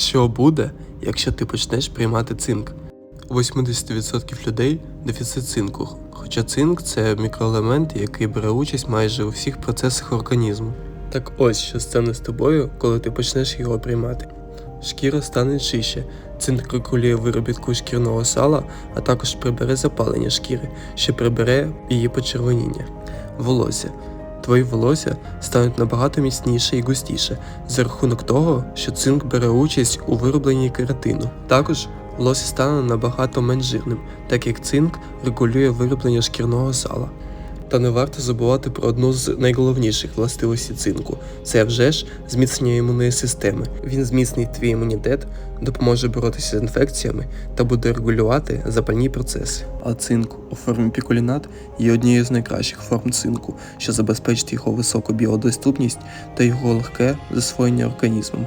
Що буде, якщо ти почнеш приймати цинк? У 80% людей дефіцит цинку, хоча цинк це мікроелемент, який бере участь майже у всіх процесах організму. Так ось що стане з тобою, коли ти почнеш його приймати. Шкіра стане чище, цинк регулює виробітку шкірного сала, а також прибере запалення шкіри, що прибере її почервоніння. Волосся. Твої волосся стануть набагато міцніше і густіше за рахунок того, що цинк бере участь у виробленні кератину. Також волосся стане набагато менш жирним, так як цинк регулює вироблення шкірного сала. Та не варто забувати про одну з найголовніших властивостей цинку це вже ж зміцнення імунної системи. Він зміцнить твій імунітет, допоможе боротися з інфекціями та буде регулювати запальні процеси. А цинк у формі пікулінат є однією з найкращих форм цинку, що забезпечить його високу біодоступність та його легке засвоєння організмом.